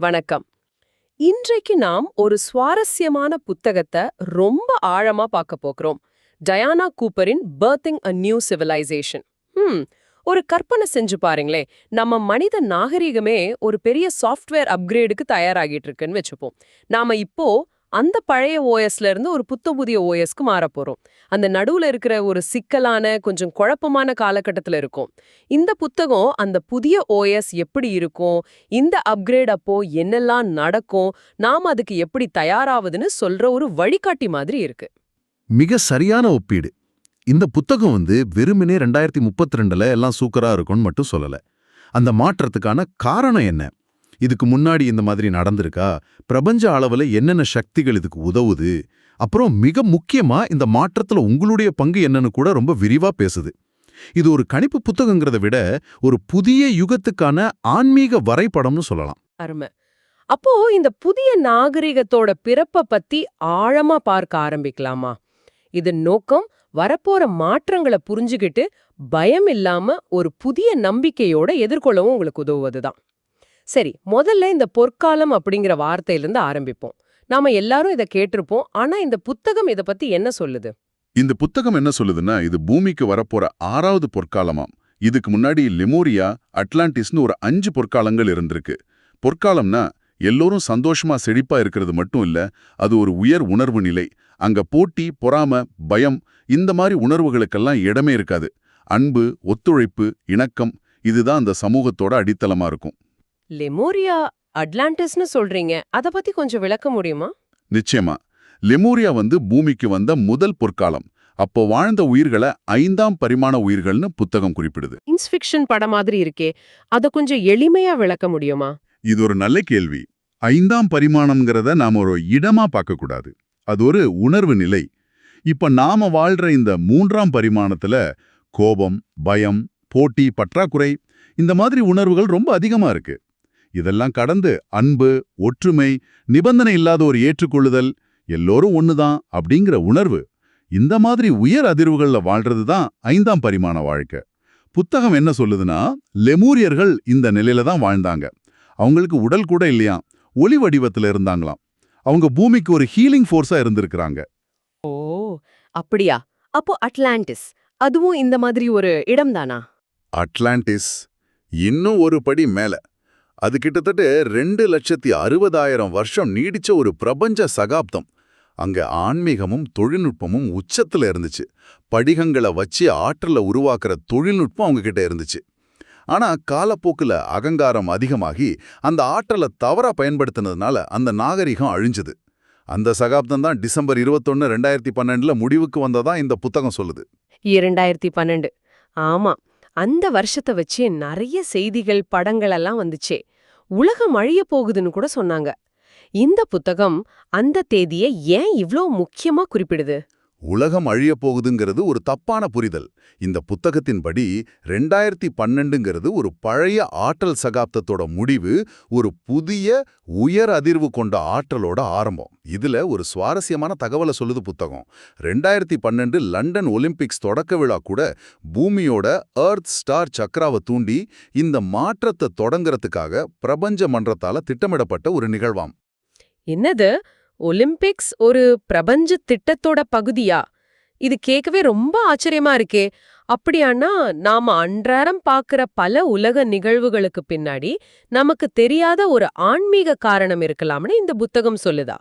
வணக்கம். இன்றைக்கு நாம் ஒரு சுவாரஸ்யமான புத்தகத்தை ரொம்ப ஆழமா பார்க்க போகிறோம். டயானா கூப்பரின் birthing a new civilisation hmm ஒரு கற்பனை செஞ்சு பாருங்களே நம்ம மனித நாகரிகமே ஒரு பெரிய சாஃப்ட்வேர் அப்கிரேடுக்கு தயாராகிட்டு இருக்குன்னு வச்சுப்போம். நாம இப்போ அந்த பழைய ஓஎஸ்ல இருந்து ஒரு புத்த புதிய ஓஎஸ்க்கு மாற போறோம். அந்த நடுவுல இருக்கிற ஒரு சிக்கலான கொஞ்சம் குழப்பமான காலகட்டத்துல இருக்கும். இந்த புத்தகம் அந்த புதிய ஓஎஸ் எப்படி இருக்கும்? இந்த அப்கிரேட் அப்போ என்னெல்லாம் நடக்கும்? நாம அதுக்கு எப்படி தயாராவதுன்னு சொல்ற ஒரு வழிகாட்டி மாதிரி இருக்கு. மிக சரியான ஒப்பீடு. இந்த புத்தகம் வந்து வெறுமனே ரெண்டாயிரத்தி முப்பத்தி ரெண்டுல எல்லாம் சூக்கரா இருக்கும்னு மட்டும் சொல்லல. அந்த மாற்றத்துக்கான காரணம் என்ன? இதுக்கு முன்னாடி இந்த மாதிரி நடந்திருக்கா? பிரபஞ்ச அளவுல என்னென்ன சக்திகள் இதுக்கு உதவுது? அப்புறம் மிக முக்கியமா இந்த மாற்றத்துல உங்களுடைய பங்கு என்னன்னு கூட ரொம்ப விரிவா பேசுது. இது ஒரு கணிப்பு புத்தகங்கிறத விட ஒரு புதிய யுகத்துக்கான ஆன்மீக வரைபடம்னு சொல்லலாம். அருமை. அப்போ இந்த புதிய நாகரிகத்தோட பிறப்ப பத்தி ஆழமா பார்க்க ஆரம்பிக்கலாமா? இது நோக்கம் வரப்போற மாற்றங்களை புரிஞ்சுகிட்டு பயம் இல்லாம ஒரு புதிய நம்பிக்கையோட எதிர்கொள்ளவும் உங்களுக்கு உதவுவதுதான். சரி முதல்ல இந்த பொற்காலம் அப்படிங்கிற வார்த்தையிலிருந்து ஆரம்பிப்போம். நாம எல்லாரும் இதை கேட்டிருப்போம். ஆனா இந்த புத்தகம் இத பத்தி என்ன சொல்லுது? இந்த புத்தகம் என்ன சொல்லுதுன்னா இது பூமிக்கு வரப்போற ஆறாவது பொற்காலமாம். இதுக்கு முன்னாடி லெமோரியா அட்லாண்டிஸ்னு ஒரு அஞ்சு பொற்காலங்கள் இருந்திருக்கு. பொற்காலம்னா எல்லோரும் சந்தோஷமா செழிப்பா இருக்கிறது மட்டும் இல்ல அது ஒரு உயர் உணர்வு நிலை. அங்க போட்டி பொறாம பயம் இந்த மாதிரி உணர்வுகளுக்கெல்லாம் இடமே இருக்காது. அன்பு ஒத்துழைப்பு இணக்கம் இதுதான் அந்த சமூகத்தோட அடித்தளமா இருக்கும். லெமோரியா அட்லாண்டிஸ்னு சொல்றீங்க. அத பத்தி கொஞ்சம் விளக்க முடியுமா? நிச்சயமா. லெமூரியா வந்து பூமிக்கு வந்த முதல் பொற்காலம். அப்போ வாழ்ந்த உயிர்களை ஐந்தாம் பரிமாண உயிர்கள்னு புத்தகம் குறிப்பிடுது. சயின்ஸ் ஃபிக்ஷன் படம் மாதிரி இருக்கே. அத கொஞ்சம் எளிமையா விளக்க முடியுமா? இது ஒரு நல்ல கேள்வி. ஐந்தாம் பரிமாணம்ங்கிறத நாம ஒரு இடமா பார்க்கக்கூடாது. அது ஒரு உணர்வு நிலை. இப்ப நாம வாழ்ற இந்த மூன்றாம் பரிமாணத்துல கோபம் பயம் போட்டி பற்றாக்குறை இந்த மாதிரி உணர்வுகள் ரொம்ப அதிகமா இருக்கு. இதெல்லாம் கடந்து அன்பு ஒற்றுமை நிபந்தனை இல்லாத ஒரு ஏற்றுக்கொள்ளுதல் எல்லோரும் ஒண்ணுதான் அப்படிங்கிற உணர்வு இந்த மாதிரி உயர் அதிர்வுகள்ல வாழ்றது தான் ஐந்தாம் பரிமாண வாழ்க்கை. புத்தகம் என்ன சொல்லுதுன்னா லெமூரியர்கள் இந்த நிலையில தான் வாழ்ந்தாங்க. அவங்களுக்கு உடல் கூட இல்லையா ஒளி வடிவத்துல இருந்தாங்களாம். அவங்க பூமிக்கு ஒரு ஹீலிங் ஃபோர்ஸா இருந்திருக்கிறாங்க. ஓ அப்படியா? அப்போ அட்லாண்டிஸ் அதுவும் இந்த மாதிரி ஒரு இடம்தானா? அட்லாண்டிஸ் இன்னும் ஒரு படி மேல. அது கிட்டத்தட்ட ரெண்டு லட்சத்தி அறுபதாயிரம் வருஷம் நீடிச்ச ஒரு பிரபஞ்ச சகாப்தம். அங்க ஆன்மீகமும் தொழில்நுட்பமும் உச்சத்துல இருந்துச்சு. படிகங்களை வச்சு ஆற்றலை உருவாக்குற தொழில்நுட்பம் அவங்க கிட்ட இருந்துச்சு. ஆனா காலப்போக்குல அகங்காரம் அதிகமாகி அந்த ஆற்றலை தவறா பயன்படுத்தினதுனால அந்த நாகரிகம் அழிஞ்சுது. அந்த சகாப்தம் தான் டிசம்பர் இருபத்தொன்னு ரெண்டாயிரத்தி பன்னெண்டுல முடிவுக்கு வந்ததா இந்த புத்தகம் சொல்லுது. இரண்டாயிரத்தி பன்னெண்டு. ஆமா அந்த வருஷத்தை வச்சு நிறைய செய்திகள் படங்கள் எல்லாம் வந்துச்சே. உலகம் அழிய போகுதுன்னு கூட சொன்னாங்க. இந்த புத்தகம் அந்த தேதியை ஏன் இவ்ளோ முக்கியமா குறிப்பிடுது? உலகம் அழியப் போகுதுங்கிறது ஒரு தப்பான புரிதல். இந்த புத்தகத்தின்படி ரெண்டாயிரத்தி பன்னெண்டுங்கிறது ஒரு பழைய ஆற்றல் சகாப்தத்தோட முடிவு ஒரு புதிய உயர் அதிர்வு கொண்ட ஆற்றலோட ஆரம்பம். இதுல ஒரு சுவாரஸ்யமான தகவலை சொல்லுது புத்தகம். ரெண்டாயிரத்தி பன்னெண்டு லண்டன் ஒலிம்பிக்ஸ் தொடக்க விழா கூட பூமியோட ஏர்த் ஸ்டார் சக்ராவை தூண்டி இந்த மாற்றத்தை தொடங்குறதுக்காக பிரபஞ்ச மன்றத்தால திட்டமிடப்பட்ட ஒரு நிகழ்வாம். என்னது? ஒலிம்பிக்ஸ் ஒரு பிரபஞ்ச திட்டத்தோட பகுதியா? இது கேட்கவே ரொம்ப ஆச்சரியமா இருக்கே. அப்படியானா நாம அன்றாடம் பார்க்கிற பல உலக நிகழ்வுகளுக்கு பின்னாடி நமக்கு தெரியாத ஒரு ஆன்மீக காரணம் இருக்கலாம்னு இந்த புத்தகம் சொல்லுதா.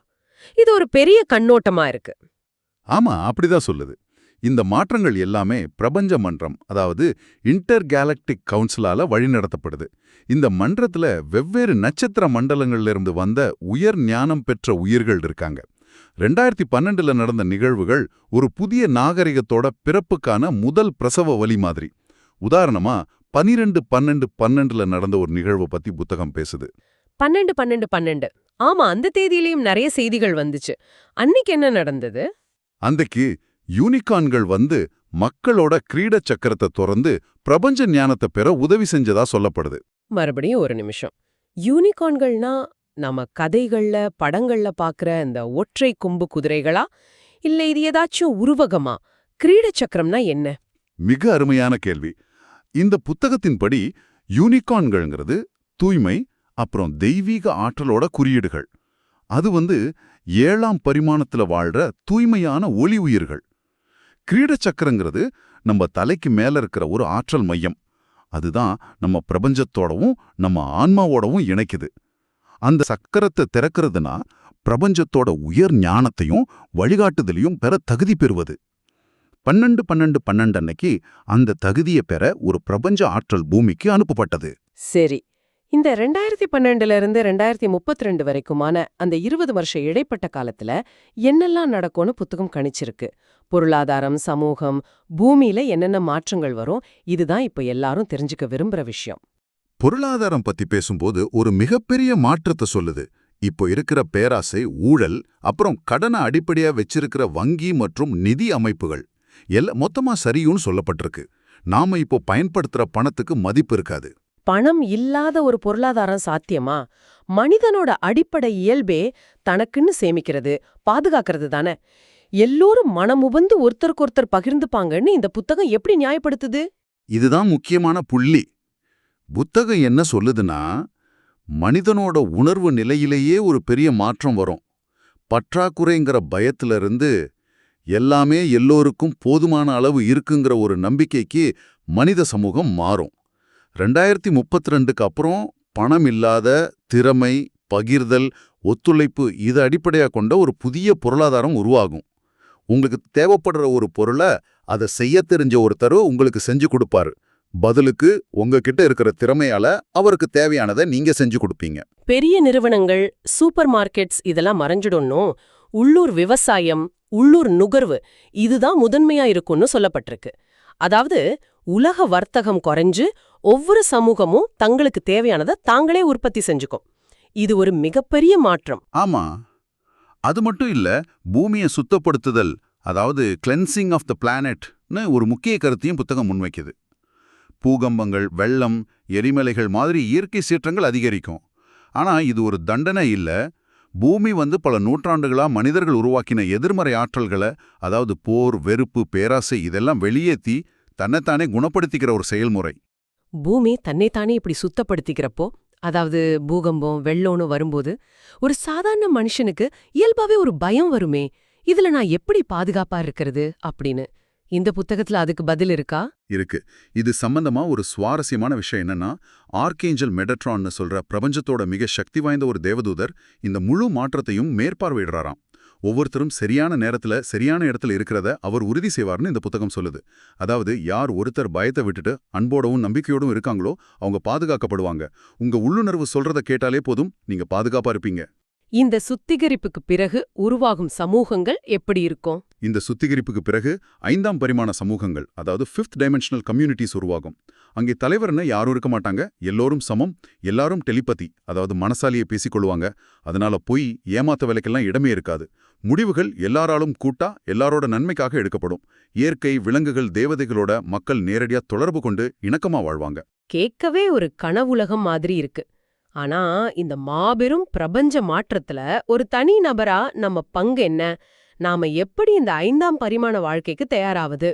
இது ஒரு பெரிய கண்ணோட்டமா இருக்கு. ஆமா அப்படிதான் சொல்லுது. இந்த மாற்றங்கள் எல்லாமே பிரபஞ்ச மன்றம் அதாவது இன்டர் கேலக்டிக் கவுன்சிலால வழிநடத்தப்படுது. இந்த மன்றத்துல வெவ்வேறு நட்சத்திர மண்டலங்கள்ல இருந்து வந்த உயர் ஞானம் பெற்ற உயிர்கள் இருக்காங்க. ரெண்டாயிரத்தி பன்னெண்டுல நடந்த நிகழ்வுகள் ஒரு புதிய நாகரிகத்தோட பிறப்புக்கான முதல் பிரசவ வழி மாதிரி. உதாரணமா பனிரெண்டு பன்னெண்டு பன்னெண்டுல நடந்த ஒரு நிகழ்வை பத்தி புத்தகம் பேசுது. பன்னெண்டு பன்னெண்டு பன்னெண்டு. ஆமா அந்த தேதியிலயும் நிறைய செய்திகள் வந்துச்சு. அன்னைக்கு என்ன நடந்தது? அன்றைக்கு யூனிகான்கள் வந்து மக்களோட கிரீட சக்கரத்தை திறந்து பிரபஞ்ச ஞானத்தை பெற உதவி செஞ்சதா சொல்லப்படுது. மறுபடியும் ஒரு நிமிஷம். யூனிகார்ன்கள்னா நம்ம கதைகள்ல படங்கள்ல பாக்குற இந்த ஒற்றை கொம்பு குதிரைகளா? இல்ல இது ஏதாச்சும் உருவகமா? கிரீட சக்கரம்னா என்ன? மிக அருமையான கேள்வி. இந்த புத்தகத்தின்படி யூனிகான்கள்ங்கிறது தூய்மை அப்புறம் தெய்வீக ஆற்றலோட குறியீடுகள். அது வந்து ஏழாம் பரிமாணத்துல வாழ்ற தூய்மையான ஒளி உயிர்கள். கிரீட சக்கரங்கிறது நம்ம தலைக்கு மேல இருக்கிற ஒரு ஆற்றல் மையம். அதுதான் நம்ம பிரபஞ்சத்தோடவும் நம்ம ஆன்மாவோடவும் இணைக்குது. அந்த சக்கரத்தை திறக்கிறதுனா பிரபஞ்சத்தோட உயர் ஞானத்தையும் வழிகாட்டுதலையும் பெற தகுதி பெறுவது. பன்னெண்டு பன்னெண்டு பன்னெண்டு அன்னைக்கு அந்த தகுதியை பெற ஒரு பிரபஞ்ச ஆற்றல் பூமிக்கு அனுப்பப்பட்டது. சரி. இந்த ரெண்டாயிரத்தி பன்னெண்டுல இருந்து ரெண்டாயிரத்தி முப்பத்தி ரெண்டு வரைக்குமான அந்த இருபது வருஷ இடைப்பட்ட காலத்துல என்னெல்லாம் நடக்கும்னு புத்தகம் கணிச்சிருக்கு. பொருளாதாரம் சமூகம் பூமியில என்னென்ன மாற்றங்கள் வரும் இதுதான் இப்ப எல்லாரும் தெரிஞ்சுக்க விரும்புற விஷயம். பொருளாதாரம் பத்தி பேசும்போது ஒரு மிகப்பெரிய மாற்றத்தை சொல்லுது. இப்போ இருக்கிற பேராசை ஊழல் அப்புறம் கடனை அடிப்படையா வச்சிருக்கிற வங்கி மற்றும் நிதி அமைப்புகள். எல்லாம் மொத்தமா சரியும்னு சொல்லப்பட்டிருக்கு. நாம இப்போ பயன்படுத்துற பணத்துக்கு மதிப்பு இருக்காது. பணம் இல்லாத ஒரு பொருளாதாரம் சாத்தியமா? மனிதனோட அடிப்படை இயல்பே தனக்குன்னு சேமிக்கிறது பாதுகாக்கிறது தானே. எல்லோரும் மனமுபந்து ஒருத்தருக்கொருத்தர் பகிர்ந்துப்பாங்கன்னு இந்த புத்தகம் எப்படி நியாயப்படுத்துது? இதுதான் முக்கியமான புள்ளி. புத்தகம் என்ன சொல்லுதுன்னா மனிதனோட உணர்வு நிலையிலேயே ஒரு பெரிய மாற்றம் வரும். பற்றாக்குறைங்கிற பயத்திலிருந்து எல்லாமே எல்லோருக்கும் போதுமான அளவு இருக்குங்கிற ஒரு நம்பிக்கைக்கு மனித சமூகம் மாறும். ரெண்டாயிரத்தி முப்பத்தி ரெண்டுக்கு அப்புறம் பணம் இல்லாத திறமை பகிர்தல் ஒத்துழைப்பு இது அடிப்படையாக கொண்ட ஒரு புதிய பொருளாதாரம் உருவாகும். உங்களுக்கு தேவைப்படுற ஒரு பொருளை அதை செய்ய தெரிஞ்ச ஒருத்தர் உங்களுக்கு செஞ்சு கொடுப்பாரு. பதிலுக்கு உங்ககிட்ட இருக்கிற திறமையால அவருக்கு தேவையானதை நீங்க செஞ்சு கொடுப்பீங்க. பெரிய நிறுவனங்கள் சூப்பர் மார்க்கெட்ஸ் இதெல்லாம் மறைஞ்சிடணும் உள்ளூர் விவசாயம் உள்ளூர் நுகர்வு இதுதான் முதன்மையா இருக்கும்னு சொல்லப்பட்டிருக்கு. அதாவது உலக வர்த்தகம் குறைஞ்சு ஒவ்வொரு சமூகமும் தங்களுக்கு தேவையானதை தாங்களே உற்பத்தி செஞ்சுக்கும். இது ஒரு மிகப்பெரிய மாற்றம். ஆமா. அது மட்டும் இல்ல பூமியை சுத்தப்படுத்துதல் அதாவது கிளென்சிங் ஆஃப் த பிளானட்னு ஒரு முக்கிய கருத்தையும் புத்தகம் முன்வைக்குது. பூகம்பங்கள் வெள்ளம் எரிமலைகள் மாதிரி இயற்கை சீற்றங்கள் அதிகரிக்கும். ஆனா இது ஒரு தண்டனை இல்ல. பூமி வந்து பல நூற்றாண்டுகளா மனிதர்கள் உருவாக்கின எதிர்மறை ஆற்றல்களை அதாவது போர் வெறுப்பு பேராசை இதெல்லாம் வெளியேத்தி தன்னைத்தானே குணப்படுத்திக்கிற ஒரு செயல்முறை. பூமி தன்னைத்தானே இப்படி சுத்தப்படுத்திக்கிறப்போ அதாவது பூகம்பம் வெள்ளோன்னு வரும்போது ஒரு சாதாரண மனுஷனுக்கு இயல்பாவே ஒரு பயம் வருமே இதுல நான் எப்படி பாதுகாப்பா இருக்கிறது அப்படின்னு. இந்த புத்தகத்துல அதுக்கு பதில் இருக்கா? இருக்கு. இது சம்பந்தமா ஒரு சுவாரஸ்யமான விஷயம் என்னன்னா ஆர்கேஞ்சல் மெடட்ரான்னு சொல்ற பிரபஞ்சத்தோட மிக சக்தி வாய்ந்த ஒரு தேவதூதர் இந்த முழு மாற்றத்தையும் மேற்பார்வையிடுறாராம். ஒவ்வொருத்தரும் சரியான நேரத்துல சரியான இடத்துல இருக்கிறத அவர் உறுதி செய்வார்னு இந்த புத்தகம் சொல்லுது. அதாவது யார் ஒருத்தர் பயத்தை விட்டுட்டு அன்போடவும் நம்பிக்கையோடும் இருக்காங்களோ அவங்க பாதுகாக்கப்படுவாங்க. உங்க உள்ளுணர்வு சொல்றத கேட்டாலே போதும் நீங்க பாதுகாப்பா இருப்பீங்க. இந்த சுத்திகரிப்புக்கு பிறகு உருவாகும் சமூகங்கள் எப்படி இருக்கும்? இந்த சுத்திகரிப்புக்கு பிறகு ஐந்தாம் பரிமாண சமூகங்கள் அதாவது ஃபிஃப்த் டைமென்ஷனல் கம்யூனிட்டிஸ் உருவாகும். அங்கே தலைவர்னு யாரும் இருக்க மாட்டாங்க. எல்லோரும் சமம் எல்லாரும் டெலிபதி அதாவது மனசாலியை பேசிக்கொள்வாங்க அதனால பொய் ஏமாத்த வேலைக்கெல்லாம் இடமே இருக்காது. முடிவுகள் எல்லாராலும் கூட்டா எல்லாரோட நன்மைக்காக எடுக்கப்படும். இயற்கை விலங்குகள் தேவதைகளோட மக்கள் நேரடியா தொடர்பு கொண்டு இணக்கமா வாழ்வாங்க. கேட்கவே ஒரு கனவுலகம் மாதிரி இருக்கு. ஆனா இந்த மாபெரும் பிரபஞ்ச மாற்றத்துல ஒரு தனி நபரா நம்ம பங்கு என்ன? நாம எப்படி இந்த ஐந்தாம் பரிமாண வாழ்க்கைக்கு தயாராவது?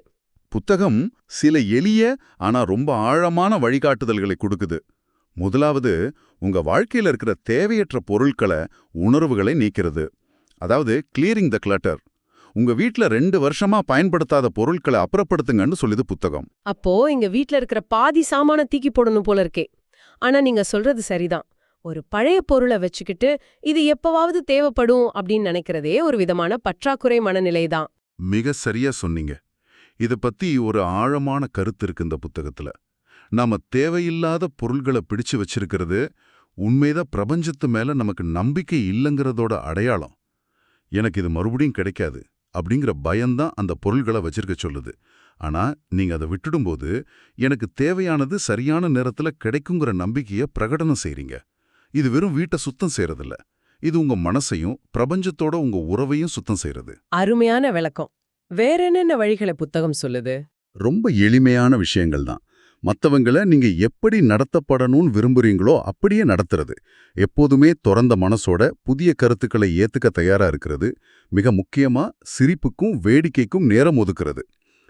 புத்தகம் சில எளிய ஆனா ரொம்ப ஆழமான வழிகாட்டுதல்களை கொடுக்குது. முதலாவது உங்க வாழ்க்கையில இருக்கிற தேவையற்ற பொருட்களை உணர்வுகளை நீக்கிறது. அதாவது கிளியரிங் த கிளட்டர் உங்க வீட்ல ரெண்டு வருஷமா பயன்படுத்தாத பொருட்களை அப்புறப்படுத்துங்கன்னு சொல்லுது புத்தகம். அப்போ இங்க வீட்ல இருக்கிற பாதி சாமான தூக்கி போடணும் போல இருக்கே. ஆனா நீங்க சொல்றது சரிதான். ஒரு பழைய பொருளை வச்சுக்கிட்டு இது எப்பவாவது தேவைப்படும் அப்படின்னு நினைக்கிறதே ஒரு விதமான பற்றாக்குறை மனநிலைதான் மிக சரியா சொன்னீங்க. இத பத்தி ஒரு ஆழமான கருத்து இருக்கு இந்த புத்தகத்துல. நாம தேவையில்லாத பொருள்களை பிடிச்சு வச்சிருக்கிறது உண்மைதான் பிரபஞ்சத்து மேல நமக்கு நம்பிக்கை இல்லைங்கிறதோட அடையாளம். எனக்கு இது மறுபடியும் கிடைக்காது அப்படிங்கிற பயம்தான் அந்த பொருள்களை வச்சிருக்க சொல்லுது. ஆனா நீங்க அதை விட்டுடும்போது எனக்கு தேவையானது சரியான நேரத்துல கிடைக்குங்கிற நம்பிக்கைய பிரகடனம் செய்றீங்க. இது வெறும் வீட்டை சுத்தம் செய்யறதில்ல இது உங்க மனசையும் பிரபஞ்சத்தோட உங்க உறவையும் சுத்தம் செய்யறது அருமையான விளக்கம். வேற என்னென்ன வழிகளை புத்தகம் சொல்லுது? ரொம்ப எளிமையான விஷயங்கள் தான். மத்தவங்கள நீங்க எப்படி நடத்தப்படணும்னு விரும்புறீங்களோ அப்படியே நடத்துறது. எப்போதுமே திறந்த மனசோட புதிய கருத்துக்களை ஏத்துக்க தயாரா இருக்கிறது. மிக முக்கியமா சிரிப்புக்கும் வேடிக்கைக்கும் நேரம் ஒதுக்குறது.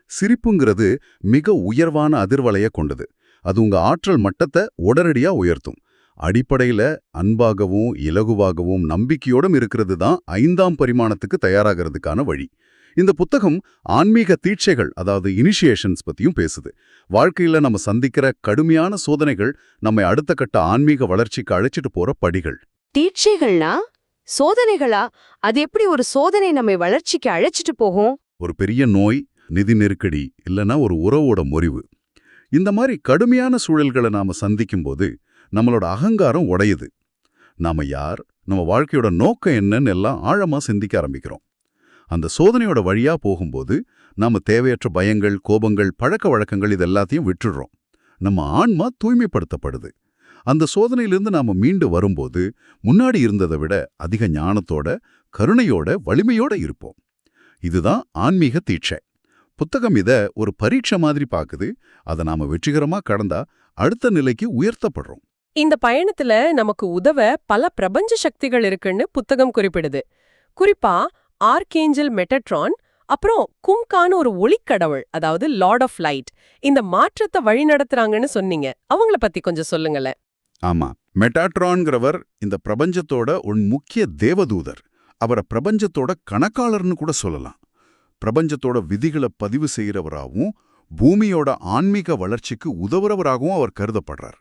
சிரிப்புங்கிறது மிக உயர்வான அதிர்வலைய கொண்டது. அது உங்க ஆற்றல் மட்டத்தை உடனடியா உயர்த்தும். அடிப்படையில அன்பாகவும் இலகுவாகவும் நம்பிக்கையோடும் இருக்கிறது தான் ஐந்தாம் பரிமாணத்துக்கு தயாராகிறதுக்கான வழி. இந்த புத்தகம் ஆன்மீக தீட்சைகள் அதாவது இனிஷியேஷன்ஸ் பத்தியும் பேசுது. வாழ்க்கையில நம்ம சந்திக்கிற கடுமையான சோதனைகள் நம்மை அடுத்த கட்ட ஆன்மீக வளர்ச்சிக்கு அழைச்சிட்டு போற படிகள். தீட்சைகள்னா? சோதனைகளா? அது எப்படி ஒரு சோதனை நம்மை வளர்ச்சிக்கு அழைச்சிட்டு போகும்? ஒரு பெரிய நோய் நிதி நெருக்கடி இல்லனா ஒரு உறவோட முறிவு. இந்த மாதிரி கடுமையான சூழல்களை நாம சந்திக்கும்போது நம்மளோட அகங்காரம் உடையுது. நாம யார் நம்ம வாழ்க்கையோட நோக்கம் என்னன்னு எல்லாம் ஆழமா சிந்திக்க ஆரம்பிக்கிறோம். அந்த சோதனையோட வழியா போகும்போது நாம தேவையற்ற பயங்கள் கோபங்கள் பழக்க வழக்கங்கள் இது எல்லாத்தையும் விட்டுடுறோம். நம்ம ஆன்மா தூய்மைப்படுத்தப்படுது. அந்த சோதனையிலிருந்து நாம மீண்டு வரும்போது முன்னாடி இருந்ததை விட அதிக ஞானத்தோட கருணையோட வலிமையோட இருப்போம். இதுதான் ஆன்மீக தீட்சை. புத்தகம் இத ஒரு பரீட்சை மாதிரி பாக்குது. அதை நாம வெற்றிகரமா கடந்தா அடுத்த நிலைக்கு உயர்த்தப்படுறோம். இந்த பயணத்துல நமக்கு உதவ பல பிரபஞ்ச சக்திகள் இருக்குன்னு புத்தகம் குறிப்பிடுது. குறிப்பா ஆர்கேஞ்சல் மெட்டட்ரான் அப்புறம் கும்கான்னு ஒரு ஒளிக்கடவுள் அதாவது லார்ட் ஆஃப் லைட் இந்த மாற்றத்தை வழிநடத்துறாங்கன்னு சொன்னீங்க. அவங்கள பத்தி கொஞ்சம் சொல்லுங்களேன். ஆமா. மெட்டாட்ரான்கிறவர் இந்த பிரபஞ்சத்தோட ஒரு முக்கிய தேவதூதர். அவரை பிரபஞ்சத்தோட கணக்காளர்னு கூட சொல்லலாம். பிரபஞ்சத்தோட விதிகளை பதிவு செய்கிறவராகவும் பூமியோட ஆன்மீக வளர்ச்சிக்கு உதவுறவராகவும் அவர் கருதப்படுறார்.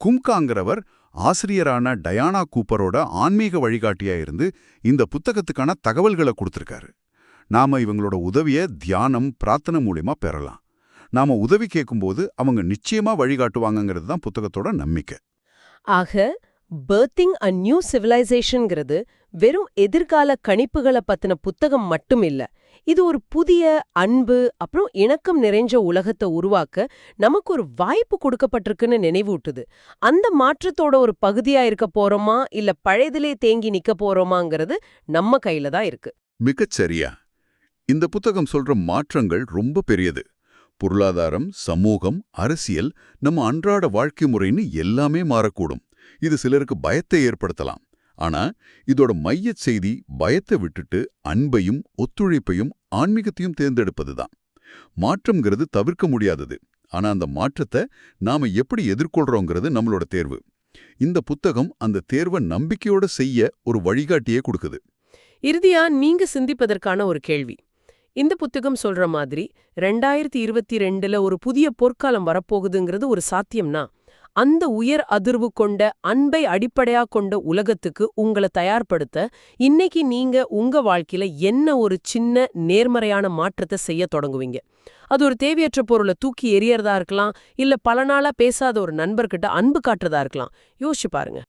கும்காங்கிறவர் ஆசிரியரான டயானா கூப்பரோட ஆன்மீக வழிகாட்டியா இருந்து இந்த புத்தகத்துக்கான தகவல்களை கொடுத்துருக்காரு. நாம இவங்களோட உதவிய தியானம் பிரார்த்தனை மூலியமா பெறலாம். நாம உதவி கேட்கும்போது அவங்க நிச்சயமா வழிகாட்டுவாங்கங்கிறது தான் புத்தகத்தோட நம்பிக்கை. ஆக பர்த்திங் அ நியூ சிவிலைசேஷன்ங்கிறது வெறும் எதிர்கால கணிப்புகளை பத்தின புத்தகம் மட்டும் இல்ல இது ஒரு புதிய அன்பு அப்புறம் இணக்கம் நிறைஞ்ச உலகத்தை உருவாக்க நமக்கு ஒரு வாய்ப்பு கொடுக்கப்பட்டிருக்குன்னு நினைவூட்டுது. அந்த மாற்றத்தோட ஒரு பகுதியா இருக்க போறோமா? இல்ல பழையதிலே தேங்கி நிக்க போறோமாங்கிறது நம்ம கையில தான் இருக்கு. மிகச் சரியா. இந்த புத்தகம் சொல்ற மாற்றங்கள் ரொம்ப பெரியது. பொருளாதாரம் சமூகம் அரசியல் நம்ம அன்றாட வாழ்க்கை முறைன்னு எல்லாமே மாறக்கூடும். இது சிலருக்கு பயத்தை ஏற்படுத்தலாம். ஆனா இதோட மையச் செய்தி பயத்தை விட்டுட்டு அன்பையும் ஒத்துழைப்பையும் ஆன்மீகத்தையும் தேர்ந்தெடுப்பதுதான். மாற்றம்ங்கிறது தவிர்க்க முடியாதது. ஆனா அந்த மாற்றத்தை நாம எப்படி எதிர்கொள்றோங்கிறது நம்மளோட தேர்வு. இந்த புத்தகம் அந்த தேர்வை நம்பிக்கையோட செய்ய ஒரு வழிகாட்டியே கொடுக்குது. இறுதியா நீங்க சிந்திப்பதற்கான ஒரு கேள்வி. இந்த புத்தகம் சொல்ற மாதிரி ரெண்டாயிரத்தி இருபத்தி ரெண்டுல ஒரு புதிய பொற்காலம் வரப்போகுதுங்கிறது ஒரு சாத்தியம்னா அந்த உயர் அதிர்வு கொண்ட அன்பை அடிப்படையா கொண்ட உலகத்துக்கு உங்களை தயார்படுத்த இன்னைக்கு நீங்க உங்க வாழ்க்கையில என்ன ஒரு சின்ன நேர்மறையான மாற்றத்தை செய்ய தொடங்குவீங்க? அது ஒரு தேவையற்ற பொருளை தூக்கி எறியறதா இருக்கலாம் இல்ல பல நாளா பேசாத ஒரு நண்பர்கிட்ட அன்பு காட்டுறதா இருக்கலாம். யோசிச்சு பாருங்க.